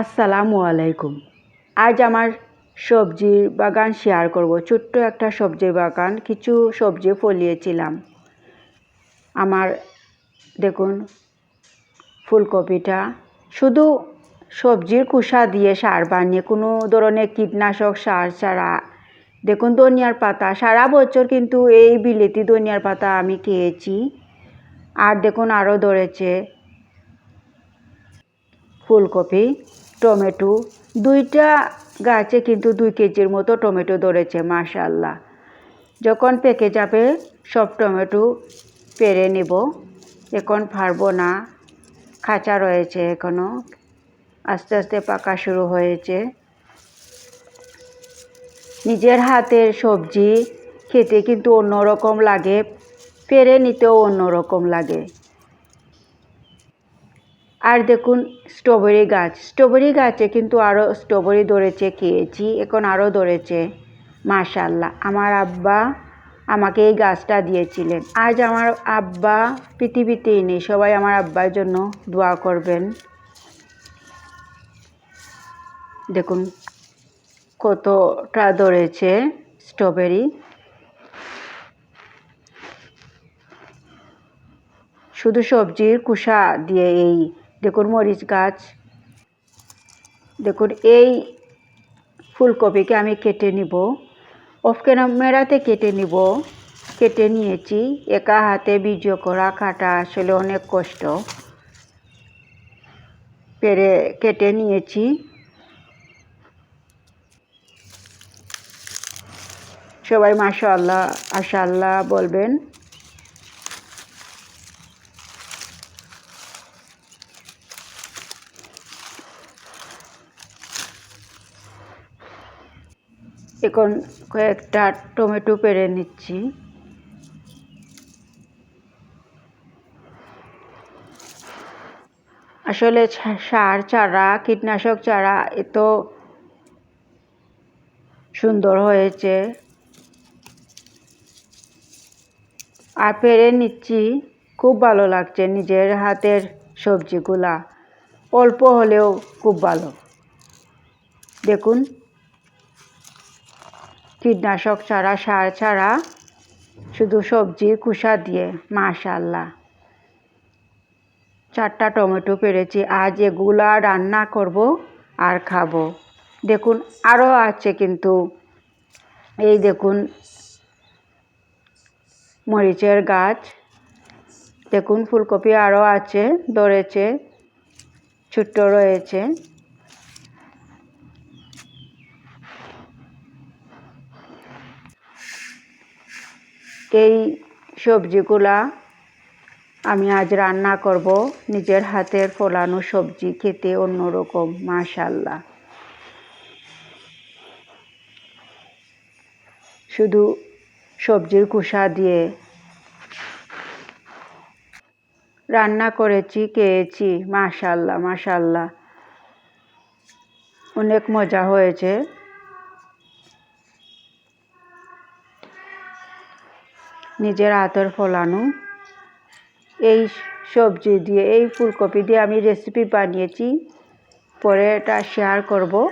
আসসালামু আলাইকুম। আজ আমার সবজির বাগান শেয়ার করব। ছোট্ট একটা সবজির বাগান, কিছু সবজি ফলিয়েছিলাম। আমার, দেখুন, ফুলকপিটা। শুধু সবজির কুষা দিয়ে সার বানিয়ে, কোনো ধরনের কীটনাশক সার ছাড়া। দেখুন, ধনিয়ার পাতা। সারা বছর কিন্তু এই বিলেতি ধনিয়ার পাতা আমি খেয়েছি। আর দেখুন, আরও ধরেছে ফুলকপি। টমেটো। দুইটা গাছে কিন্তু দুই কেজির মতো টমেটো ধরেছে মাশাল্লাহ যখন পেকে যাবে, সব টমেটো পেরে নেব। এখন পারব না খাঁচা রয়েছে এখনও আস্তে আস্তে পাকা শুরু হয়েছে। নিজের হাতের সবজি খেতে কিন্তু অন্যরকম লাগে, পেরে নিতেও অন্যরকম লাগে। আর দেখুন স্ট্রবেরি গাছ। স্ট্রবেরি গাছে কিন্তু আরও স্ট্রবেরি ধরেছে খেয়েছি এখন আরও ধরেছে, মাশাল্লাহ। আমার আব্বা আমাকে এই গাছটা দিয়েছিলেন। আজ আমার আব্বা পৃথিবীতেই নেই। সবাই আমার আব্বার জন্য দোয়া করবেন। দেখুন, কতটা ধরেছে স্ট্রবেরি শুধু সবজির কুষা দিয়ে এই দেখুন মরিচ গাছ। দেখুন এই ফুলকপিকে আমি কেটে নিব। অফ ক্যামেরাতে কেটে নিব। কেটে নিয়েছি। একা হাতে বীজ করা কাটা আসলে অনেক কষ্ট। পেরে কেটে নিয়েছি। সবাই মাশা আল্লাহ আশা আল্লাহ বলবেন। এখন কয়েকটা টমেটো পেরে নিচ্ছি। আসলে সার চারা, কীটনাশক চারা এত সুন্দর হয়েছে। আর পেরে নিচ্ছি, খুব ভালো লাগছে নিজের হাতের সবজিগুলা। অল্প হলেও খুব ভালো। দেখুন। কীটনাশক ছাড়া, সার ছাড়া শুধু সবজি কুষা দিয়ে মাশাল্লাহ চারটা টমেটো পেরেছি, আজ এগুলা রান্না করব আর খাব। দেখুন আরও আছে কিন্তু। এই দেখুন, মরিচের গাছ। দেখুন, ফুলকপি আরও আছে, ধরেছে, ছোট্ট রয়েছে। এই সবজিগুলা আমি আজ রান্না করব। নিজের হাতের ফলানো সবজি খেতে অন্যরকম মাশাল্লাহ শুধু সবজির কুষা দিয়ে রান্না করেছি, খেয়েছি মাশাল্লাহ মাশাল্লাহ অনেক মজা হয়েছে। নিজের হাতের ফলানো। এই সবজি দিয়ে, এই ফুলকপি দিয়ে আমি রেসিপি বানিয়েছি। পরে এটা শেয়ার করব।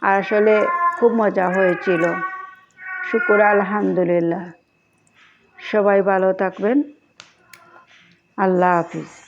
আর আসলে খুব মজা হয়েছিল। শুকুর আলহামদুলিল্লাহ। সবাই ভালো থাকবেন। আল্লাহ হাফিজ।